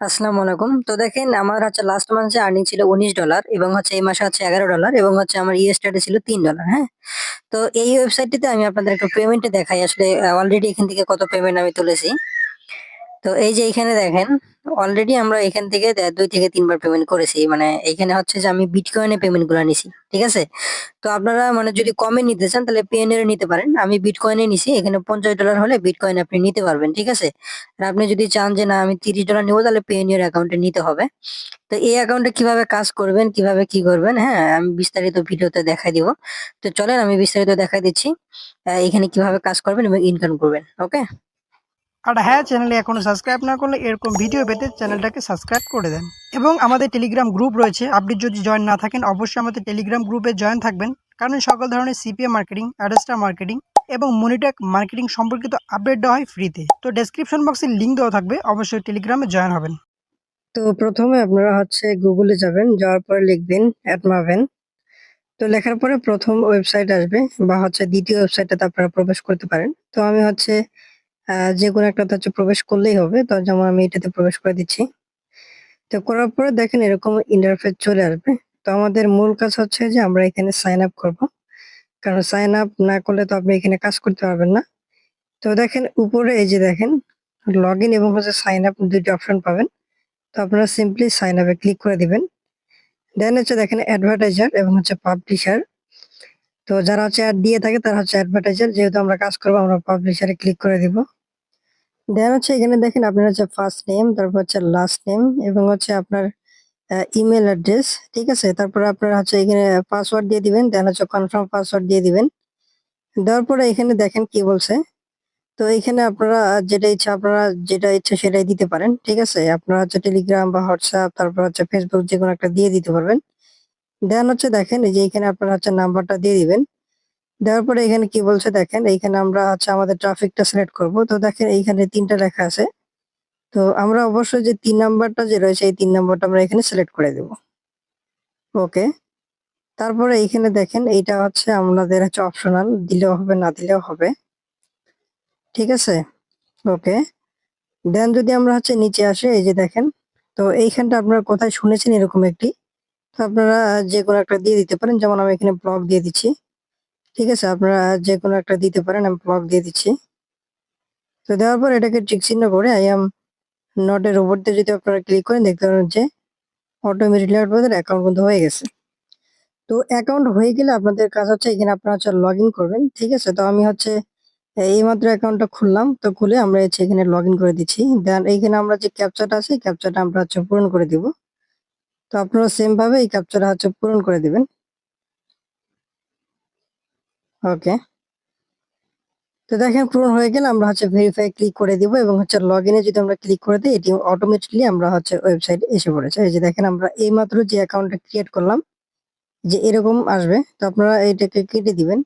আসসালামু আলাইকুম। তো দেখেন, আমার হচ্ছে লাস্ট মান্থে আর্নিং ছিল উনিশ ডলার এবং হচ্ছে এই মাসে হচ্ছে এগারো ডলার এবং হচ্ছে আমার ইএসটাতে ছিল তিন ডলার হ্যাঁ? তো এই ওয়েবসাইটটিতে আমি আপনাদের একটু পেমেন্টে দেখাই। আসলে অলরেডি এখান থেকে কত পেমেন্ট আমি তুলেছি। তো এই যে এখানে দেখেন অলরেডি আমরা এখান থেকে দুই থেকে তিনবার পেমেন্ট করেছি। মানে এখানে হচ্ছে যে আমি বিটকয়েনে পেমেন্টগুলো নিছি, ঠিক আছে? তো আপনারা মানে যদি কমে নিতে চান, তাহলে পিএনএর নিতে পারেন। আমি বিটকয়েনে নিছি, এখানে পঞ্চাশ ডলার হলে বিটকয়েন আপনি নিতে পারবেন, ঠিক আছে? আর আপনি যদি চান যে না, আমি তিরিশ ডলার নিবো, তাহলে পিএনএর অ্যাকাউন্টে নিতে হবে। তো এই অ্যাকাউন্টে কীভাবে কাজ করবেন, কীভাবে কি করবেন হ্যাঁ আমি বিস্তারিত ভিডিওতে দেখাই দিব। তো চলেন, আমি বিস্তারিত দেখাই দিচ্ছি এখানে কীভাবে কাজ করবেন এবং ইনকাম করবেন ওকে আর হ্যাঁ চ্যানেলে এখনও সাবস্ক্রাইব না করলে এরকম ভিডিও পেতে চ্যানেলটাকে সাবস্ক্রাইব করে দেন। এবং আমাদের টেলিগ্রাম গ্রুপ রয়েছে। আপনি যদি জয়েন না থাকেন, অবশ্যই আমাদের টেলিগ্রাম গ্রুপে জয়েন থাকবেন। কারণ সকল ধরনের সিপিএ মার্কেটিং অ্যাডস্টার মার্কেটিং এবং মনিটেক মার্কেটিং সম্পর্কিত আপডেট দেওয়া হয় ফ্রিতে তো ডেসক্রিপশন বক্সে লিঙ্ক দেওয়া থাকবে। অবশ্যই টেলিগ্রামে জয়েন হবেন। তো প্রথমে আপনারা হচ্ছে গুগলে যাবেন, যাওয়ার পরে লিখবেন অ্যাডমাভেন তো লেখার পরে প্রথম ওয়েবসাইট আসবে বা হচ্ছে দ্বিতীয় ওয়েবসাইটটাতে আপনারা প্রবেশ করতে পারেন। তো আমি হচ্ছে যে কোনো একটাতে হচ্ছে প্রবেশ করলেই হবে। তো যেমন আমি এটাতে প্রবেশ করে দিচ্ছি। তো করার পরে দেখেন এরকম ইন্টারফেস চলে আসবে। তো আমাদের মূল কাজ হচ্ছে যে আমরা এখানে সাইন আপ করব। কারণ সাইন আপ না করলে তো আপনি এখানে কাজ করতে পারবেন না। তো দেখেন উপরে এই যে দেখেন লগ ইন এবং হচ্ছে সাইন আপ দুইটি অপশন পাবেন। তো আপনারা সিম্পলি সাইন আপে ক্লিক করে দিবেন। দেন হচ্ছে দেখেন অ্যাডভার্টাইজার এবং হচ্ছে পাবলিশার তো যারা হচ্ছে অ্যাড দিয়ে থাকে তারা হচ্ছে অ্যাডভার্টাইজার যেহেতু আমরা কাজ করব, আমরা পাবলিশারে ক্লিক করে দিব। দেন হচ্ছে এখানে দেখেন আপনার হচ্ছে ফার্স্ট নেম তারপর হচ্ছে লাস্ট নেম এবং হচ্ছে আপনার ইমেল অ্যাড্রেস ঠিক আছে? তারপরে আপনার হচ্ছে এখানে পাসওয়ার্ড দিয়ে দিবেন, দেন হচ্ছে কনফার্ম পাসওয়ার্ড দিয়ে দিবেন। দেওয়ার পরে এখানে দেখেন কি বলছে। তো এখানে আপনারা যেটা ইচ্ছা, আপনারা যেটা ইচ্ছা সেটাই দিতে পারেন, ঠিক আছে? আপনারা হচ্ছে টেলিগ্রাম বা হোয়াটসঅ্যাপ তারপর হচ্ছে ফেসবুক যে কোনো একটা দিয়ে দিতে পারবেন। দেন হচ্ছে দেখেন যে এখানে আপনারা হচ্ছে নাম্বারটা দিয়ে দিবেন। দেওয়ার পরে এখানে কি বলছে দেখেন, এইখানে আমরা হচ্ছে আমাদের ট্রাফিকটা সিলেক্ট করব। তো দেখেন এইখানে তিনটা লেখা আছে। তো আমরা অবশ্যই যে তিন নাম্বারটা যে রয়েছে, এই তিন নাম্বারটা আমরা এখানে সিলেক্ট করে দেব। ওকে তারপরে এইখানে দেখেন, এইটা হচ্ছে আমাদের হচ্ছে অপশনাল দিলেও হবে, না দিলেও হবে। ঠিক আছে? ওকে দেন যদি আমরা হচ্ছে নিচে আসে, এই যে দেখেন, তো এইখানটা আপনারা কোথায় শুনেছেন এরকম একটি? তো আপনারা যে কোনো একটা দিয়ে দিতে পারেন। যেমন আমি এখানে ব্লগ দিয়ে দিচ্ছি। ঠিক আছে, আপনারা যে কোনো একটা দিতে পারেন, আমি ব্লগ দিয়ে দিচ্ছি। তো দেওয়ার পর এটাকে টিক চিহ্ন করে আই এম নট উপর দিয়ে যদি আপনারা ক্লিক করেন, দেখতে পারেন যে অটোমেটিকলি আপনাদের অ্যাকাউন্ট কিন্তু হয়ে গেছে। তো অ্যাকাউন্ট হয়ে গেলে আপনাদের কাজ হচ্ছে এখানে আপনারা হচ্ছে লগ করবেন, ঠিক আছে? তো আমি হচ্ছে এইমাত্র অ্যাকাউন্টটা খুললাম, তো খুলে আমরা হচ্ছে এখানে লগ করে দিচ্ছি। দেন এইখানে আমরা যে ক্যাপচাটা আছে ক্যাপচাটা আমরা হচ্ছে পূরণ করে দিব। তো আপনারা সেমভাবে এই ক্যাপচাটা হচ্ছে পূরণ করে দিবেন। ওকে। তো দেখেন পূরণ হয়ে গেলে আমরা হচ্ছে ভেরিফাই ক্লিক করে দিব এবং হচ্ছে লগ ইনে যদি আমরা ক্লিক করে দিই, এটি অটোমেটিকলি আমরা হচ্ছে ওয়েবসাইট এসে পড়েছে। এই যে দেখেন আমরা এইমাত্র যে অ্যাকাউন্টটা ক্রিয়েট করলাম, যে এরকম আসবে, তো আপনারা এইটাকে কেটে দিবেন।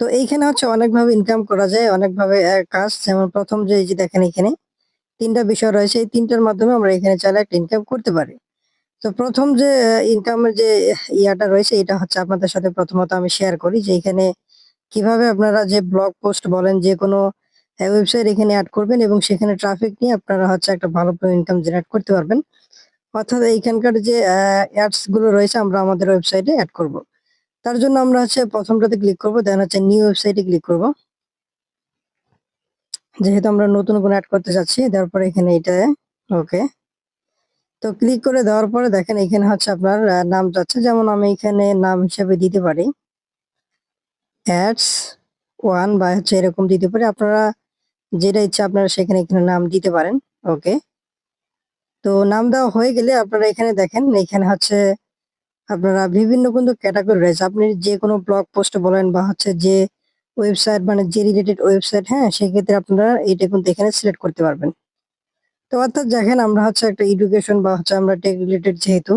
তো এইখানে হচ্ছে অনেকভাবে ইনকাম করা যায়, অনেকভাবে কাজ। যেমন প্রথম যে এই যে দেখেন এখানে তিনটা বিষয় রয়েছে, এই তিনটার মাধ্যমে আমরা এখানে চাইলে একটা ইনকাম করতে পারি। তো প্রথম যে ইনকামের যে ইয়াটা রয়েছে, এটা হচ্ছে আপনাদের সাথে প্রথমত আমি শেয়ার করি যে এখানে কীভাবে আপনারা যে ব্লগ পোস্ট বলেন, যে কোনো ওয়েবসাইট এখানে অ্যাড করবেন এবং সেখানে ট্রাফিক নিয়ে আপনারা হচ্ছে একটা ভালো ইনকাম জেনারেট করতে পারবেন। অর্থাৎ এইখানকার যে অ্যাডসগুলো রয়েছে, আমরা আমাদের ওয়েবসাইটে অ্যাড করব। তার জন্য আমরা হচ্ছে প্রথমটাতে ক্লিক করব দেন হচ্ছে নিউ ওয়েবসাইটে ক্লিক করব। যেহেতু আমরা নতুন কোনো অ্যাড করতে চাচ্ছি দেওয়ার পরে এখানে এটা ওকে তো ক্লিক করে দেওয়ার পরে দেখেন এখানে হচ্ছে আপনার নাম যাচ্ছে। যেমন আমি এখানে নাম হিসেবে দিতে পারি। অ্যাডস ওয়ান বা হচ্ছে এরকম দিতে পারি। আপনারা যেটা ইচ্ছা আপনারা সেখানে এখানে নাম দিতে পারেন। ওকে তো নাম দেওয়া হয়ে গেলে আপনারা এখানে দেখেন, এখানে হচ্ছে আপনারা বিভিন্ন কিন্তু ক্যাটাগরি রয়েছে। আপনি যে কোনো ব্লগ পোস্ট বলেন বা হচ্ছে যে ওয়েবসাইট মানে যে রিলেটেড ওয়েবসাইট হ্যাঁ সেক্ষেত্রে আপনারা এটা কিন্তু এখানে সিলেক্ট করতে পারবেন। তো অর্থাৎ দেখেন আমরা হচ্ছে একটা এডুকেশন বা হচ্ছে আমরা টেক রিলেটেড যেহেতু,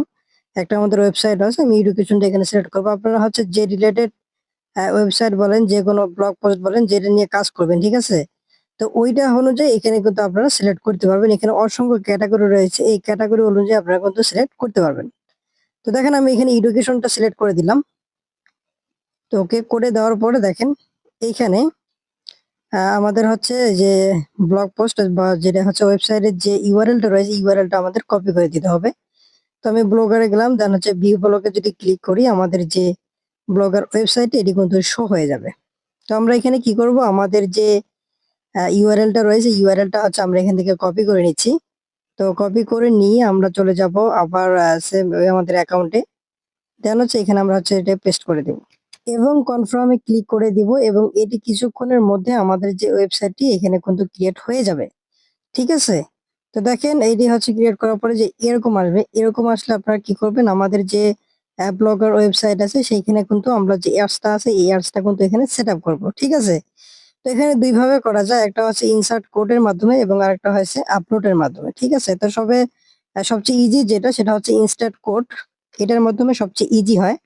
একটা আমাদের ওয়েবসাইট আছে, আমি এডুকেশনটা এখানে সিলেক্ট করব। আপনারা হচ্ছে যে রিলেটেড ওয়েবসাইট বলেন, যে কোনো ব্লগ পোস্ট বলেন, যেটা নিয়ে কাজ করবেন, ঠিক আছে? তো ওইটা অনুযায়ী এখানে কিন্তু আপনারা সিলেক্ট করতে পারবেন। এখানে অসংখ্য ক্যাটাগরি রয়েছে, এই ক্যাটাগরি অনুযায়ী আপনারা কিন্তু সিলেক্ট করতে পারবেন। তো দেখেন আমি এখানে এডুকেশনটা সিলেক্ট করে দিলাম। তো ওকে করে দেওয়ার পরে দেখেন, এইখানে আমাদের হচ্ছে যে ব্লগ পোস্ট বা যেটা হচ্ছে ওয়েবসাইটের যে ইউআরএলটা রয়েছে ইউআরএলটা আমাদের কপি করে দিতে হবে। তো আমি ব্লগারে গেলাম দেন হচ্ছে ভিউ ব্লগে যদি ক্লিক করি, আমাদের যে ব্লগার ওয়েবসাইট এটি কিন্তু শো হয়ে যাবে। তো আমরা এখানে কি করব? আমাদের যে ইউআরএলটা রয়েছে ইউআরএলটা হচ্ছে আমরা এখান থেকে কপি করে নিচ্ছি। তো কপি করে নিয়ে আমরা চলে যাব আবার সেম আমাদের অ্যাকাউন্টে দেন হচ্ছে এখানে আমরা হচ্ছে এটা পেস্ট করে দেব। এবং কনফার্মে ক্লিক করে দিব এবং এটি কিছুক্ষণের মধ্যে আমাদের যে ওয়েবসাইটটি এখানে কিন্তু ক্রিয়েট হয়ে যাবে। ঠিক আছে? তো দেখেন এইটি হচ্ছে ক্রিয়েট করার পরে যে এরকম আসবে। এরকম আসলে আপনারা কি করবেন? আমাদের যে অ্যাপ ব্লগার ওয়েবসাইট আছে, সেইখানে কিন্তু আমরা যে অ্যাপসটা আছে, এই অ্যাপসটা কিন্তু এখানে সেট আপ করব। ঠিক আছে? তো এখানে দুইভাবে করা যায়। একটা হচ্ছে ইনসার্ট কোডের মাধ্যমে এবং আরেকটা হচ্ছে আপলোডের মাধ্যমে। ঠিক আছে? তো সবে, সবচেয়ে ইজি যেটা, সেটা হচ্ছে ইনস্ট্যান্ট কোড এটার মাধ্যমে সবচেয়ে ইজি হয়।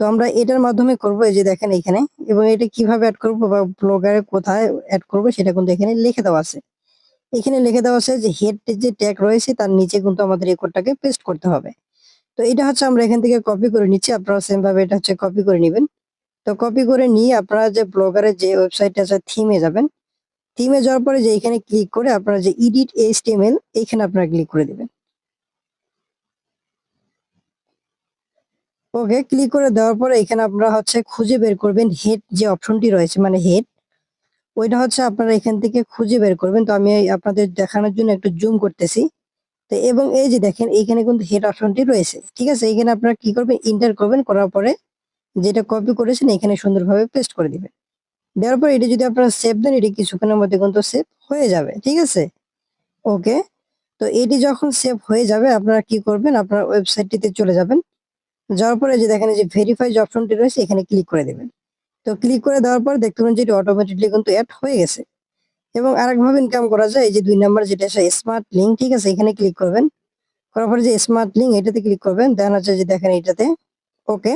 তো আমরা এটার মাধ্যমে করব এই যে দেখেন এখানে এবং এটা কীভাবে অ্যাড করব বা ব্লগারে কোথায় অ্যাড করব সেটা কিন্তু এখানে লিখে দেওয়া আছে। এখানে লিখে দেওয়া আছে যে হেড যে ট্যাগ রয়েছে তার নিচে কিন্তু আমাদের এই কোডটাকে পেস্ট করতে হবে। তো এটা হচ্ছে আমরা এখান থেকে কপি করে নিচ্ছি, আপনারা সেম ভাবে এটা হচ্ছে কপি করে নেবেন। তো কপি করে নিয়ে আপনারা যে ব্লগারের যে ওয়েবসাইট আছে থিমে যাবেন। থিমে যাওয়ার পরে যে এখানে ক্লিক করে আপনারা যে ইডিট এইচটিএমএল এইখানে আপনারা ক্লিক করে দিবেন। ওকে ক্লিক করে দেওয়ার পরে এখানে আপনারা হচ্ছে খুঁজে বের করবেন হেড যে অপশনটি রয়েছে মানে হেড ওইটা হচ্ছে আপনারা এখান থেকে খুঁজে বের করবেন। তো আমি আপনাদের দেখানোর জন্য একটু জুম করতেছি। তো এবং এই যে দেখেন, এইখানে কিন্তু হেড অপশনটি রয়েছে। ঠিক আছে? এখানে আপনারা কি করবেন? ইন্টার করবেন। করার পরে যেটা কপি করেছেন, এখানে সুন্দরভাবে পেস্ট করে দিবেন। দেওয়ার পর এটা যদি আপনারা সেভ দেন, এটি কিছুক্ষণের মধ্যে কিন্তু সেভ হয়ে যাবে। ঠিক আছে? ওকে? তো এটি যখন সেভ হয়ে যাবে, আপনারা কি করবেন? আপনার ওয়েবসাইটটিতে চলে যাবেন। যাওয়ার পরে যে দেখেন যে ভেরিফাই যে অপশনটি রয়েছে, এখানে ক্লিক করে দেবেন। তো ক্লিক করে দেওয়ার পর দেখতে পাবেন যে অটোমেটিকলি কিন্তু অ্যাড হয়ে গেছে। এবং আরেকভাবে ইনকাম করা যায়, এই যে দুই নাম্বার যেটা আছে স্মার্ট লিঙ্ক ঠিক আছে? এখানে ক্লিক করবেন। করার পরে যে স্মার্ট লিঙ্ক এটাতে ক্লিক করবেন। দেন হচ্ছে যে দেখেন এটাতে ওকে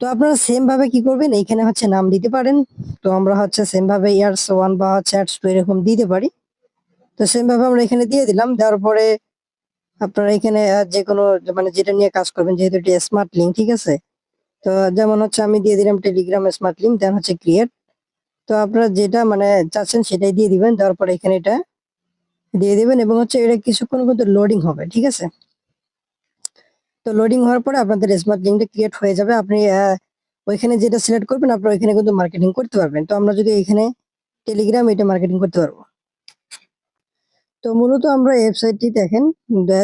তো আপনারা সেম ভাবে কি করবেন? এইখানে হচ্ছে নাম দিতে পারেন। তো আমরা হচ্ছে সেম ভাবে ইয়ার্স ওয়ান বা হচ্ছে টু এরকম দিতে পারি। তো সেম ভাবে আমরা এখানে দিয়ে দিলাম। দেওয়ার পরে আপনারা এখানে যে কোনো মানে যেটা নিয়ে কাজ করবেন, যেহেতু এটি স্মার্ট লিঙ্ক ঠিক আছে? তো যেমন হচ্ছে আমি দিয়ে দিলাম টেলিগ্রাম স্মার্ট লিঙ্ক দেন হচ্ছে ক্রিয়েট তো আপনারা যেটা মানে চাচ্ছেন সেটাই দিয়ে দিবেন, দেওয়ার পরে এখানে এটা দিয়ে দিবেন এবং হচ্ছে এটা কিছুক্ষণ কিন্তু লোডিং হবে, ঠিক আছে? তো লোডিং হওয়ার পরে আপনাদের স্মার্ট লিঙ্কটা ক্রিয়েট হয়ে যাবে। আপনি ওইখানে যেটা সিলেক্ট করবেন, আপনারা ওইখানে কিন্তু মার্কেটিং করতে পারবেন। তো আমরা যদি এখানে টেলিগ্রাম এটা মার্কেটিং করতে পারব। তো মূলত আমরা ওয়েবসাইটটি দেখেন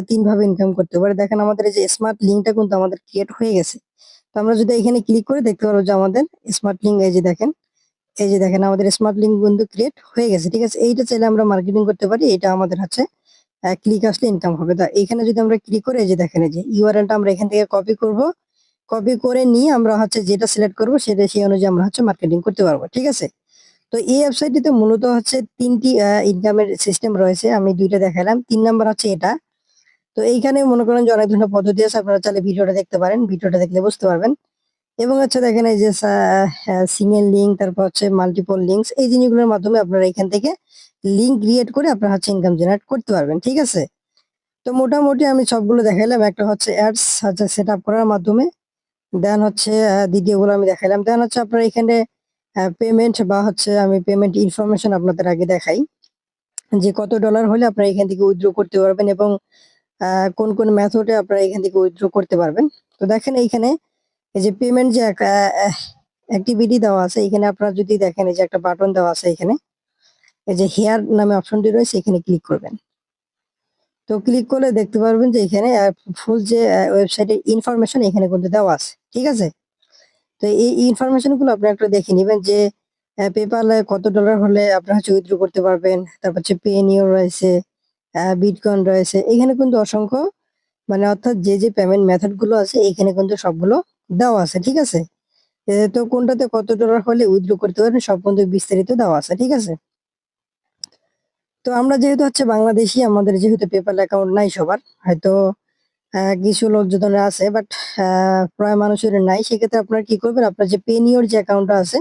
তিন ভাবে ইনকাম করতে পারি। দেখেন আমাদের এই যে স্মার্ট লিঙ্কটা কিন্তু আমাদের ক্রিয়েট হয়ে গেছে। তো আমরা যদি এখানে ক্লিক করে দেখতে পারব যে আমাদের স্মার্ট লিঙ্ক এই যে দেখেন, এই যে দেখেন আমাদের স্মার্ট লিঙ্ক কিন্তু ক্রিয়েট হয়ে গেছে, ঠিক আছে? এইটা চাইলে আমরা মার্কেটিং করতে পারি এটা আমাদের হচ্ছে ক্লিক আসলে ইনকাম হবে। তো এখানে যদি আমরা ক্লিক করে, এই যে দেখেন, এই যে ইউআরএলটা আমরা এখান থেকে কপি করব। কপি করে নিয়ে আমরা হচ্ছে যেটা সিলেক্ট করব, সেটা সেই অনুযায়ী আমরা হচ্ছে মার্কেটিং করতে পারব, ঠিক আছে? তো এই ওয়েবসাইটটিতে মূলত হচ্ছে তিনটি ইনকামের সিস্টেম রয়েছে, আমি দুইটা দেখালাম। তিন নাম্বার হচ্ছে এটা। তো এইখানে মনে করেন যে অনেক ধরনের পদ্ধতি আছে, আপনারা চাইলে ভিডিওটা দেখতে পারেন, ভিডিওটা দেখলে বুঝতে পারবেন। এবং হচ্ছে দেখেন এই যে সিঙ্গেল লিঙ্ক তারপর হচ্ছে মাল্টিপল লিঙ্কস এই জিনিসগুলোর মাধ্যমে আপনারা এখান থেকে লিঙ্ক ক্রিয়েট করে আপনারা হচ্ছে ইনকাম জেনারেট করতে পারবেন, ঠিক আছে? তো মোটামুটি আমি সবগুলো দেখাইলাম, একটা হচ্ছে অ্যাডস হচ্ছে সেট আপ করার মাধ্যমে দেন হচ্ছে দ্বিতীয়গুলো আমি দেখাইলাম। দেন হচ্ছে আপনারা এখানে পেমেন্ট বা হচ্ছে আমি পেমেন্ট ইনফরমেশন আপনাদের আগে দেখাই। যে কত ডলার হলে আপনারা এখান থেকে উইথড্র করতে পারবেন এবং কোন কোন মেথডে আপনারা এখান থেকে উইথড্র করতে পারবেন। তো দেখেন এইখানে এই যে পেমেন্ট যে অ্যাক্টিভিটি দেওয়া আছে, এখানে আপনারা যদি দেখেন এই যে একটা বাটন দেওয়া আছে এখানে, এই যে হেয়ার নামে অপশনটি রয়েছে, এখানে ক্লিক করবেন। তো ক্লিক করলে দেখতে পারবেন যে এখানে ফুল যে ওয়েবসাইটের ইনফরমেশন এখানে কিন্তু দেওয়া আছে, ঠিক আছে? তো এই ইনফরমেশনগুলো আপনি একটা দেখে নেবেন যে পেপালে কত ডলার হলে আপনারা হচ্ছে উইথড্র করতে পারবেন। তারপর হচ্ছে পেনিও রয়েছে বিটকয়েন রয়েছে। এখানে কিন্তু অসংখ্য মানে অর্থাৎ যে যে পেমেন্ট মেথডগুলো আছে, এখানে কিন্তু সবগুলো দেওয়া আছে, ঠিক আছে? তো কোনটাতে কত ডলার হলে উইথড্র করতে পারবেন, সব কিন্তু বিস্তারিত দেওয়া আছে, ঠিক আছে? তো আমরা যেহেতু হচ্ছে বাংলাদেশি, আমাদের যেহেতু পেপাল অ্যাকাউন্ট নাই সবার, হয়তো কিছু লোকজনের আছে বাট প্রায় মানুষের নাই। সেক্ষেত্রে আপনারা কি করবেন? আপনার যে পেনিওর যে অ্যাকাউন্টটা আছে,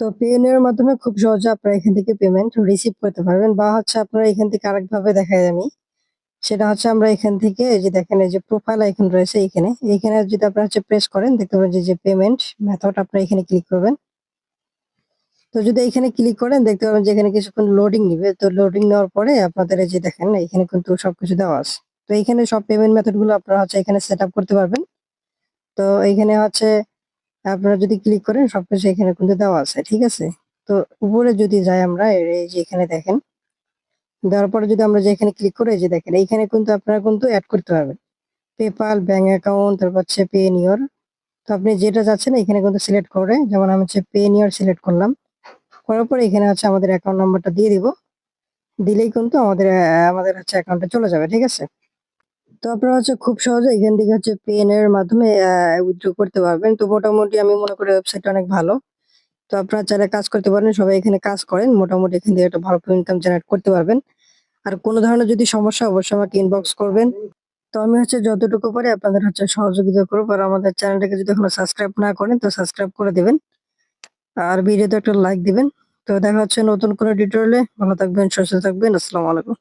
তো পেনিওর মাধ্যমে খুব সহজে আপনারা এখান থেকে পেমেন্ট রিসিভ করতে পারবেন। বা হচ্ছে আপনারা এখান থেকে আরেকভাবে দেখাই আমি। সেটা হচ্ছে আমরা এখান থেকে এই যে দেখেন, এই যে প্রোফাইল আইকন রয়েছে এখানে। এখানে যদি আপনারা হচ্ছে প্রেস করেন, দেখতে পাবেন যে পেমেন্ট মেথড আপনারা এখানে ক্লিক করবেন। তো যদি এখানে ক্লিক করেন, দেখতে পাবেন যে এখানে কিছুক্ষণ লোডিং নিবে। তো লোডিং নেওয়ার পরে আপনাদের এই যে দেখেন, এখানে কিন্তু সবকিছু দেওয়া আছে। তো এখানে সব পেমেন্ট মেথডগুলো আপনারা হচ্ছে এখানে সেট করতে পারবেন। তো এইখানে হচ্ছে আপনারা যদি ক্লিক করেন সবকিছু এখানে কিন্তু দেওয়া আছে, ঠিক আছে? তো উপরে যদি যাই আমরা, এই যে এখানে দেখেন, দেওয়ার পরে যদি আমরা যে এখানে ক্লিক করে যে দেখেন, এইখানে কিন্তু আপনারা কিন্তু অ্যাড করতে পারবেন। পেপাল ব্যাঙ্ক অ্যাকাউন্ট তারপর হচ্ছে পে নিওর তো আপনি যেটা যাচ্ছেন এখানে কিন্তু সিলেক্ট করে, যেমন আমি হচ্ছে পে নিওর সিলেক্ট করলাম। করার পরে এখানে হচ্ছে আমাদের অ্যাকাউন্ট নাম্বারটা দিয়ে দিব। দিলেই কিন্তু আমাদের আমাদের হচ্ছে অ্যাকাউন্টে চলে যাবে, ঠিক আছে? তো আপনারা হচ্ছে খুব সহজে এখান থেকে হচ্ছে পেন এর মাধ্যমে উইথড্র করতে পারবেন। তো মোটামুটি আমি মনে করি ওয়েবসাইট অনেক ভালো। তো আপনারা চাইলে কাজ করতে পারেন, সবাই এখানে কাজ করেন, মোটামুটি এখান থেকে একটা ভালো ইনকাম জেনারেট করতে পারবেন। আর কোনো ধরনের যদি সমস্যা, অবশ্যই আমাকে ইনবক্স করবেন। তো আমি হচ্ছে যতটুকু পারি আপনাদের হচ্ছে সহযোগিতা করব। আর আমাদের চ্যানেলটাকে যদি এখনও সাবস্ক্রাইব না করেন, তো সাবস্ক্রাইব করে দেবেন। আর ভিডিওতে একটা লাইক দিবেন। তো দেখা হচ্ছে নতুন কোনো টিউটোরিয়ালে ভালো থাকবেন, সুস্থ থাকবেন। আসসালামু আলাইকুম।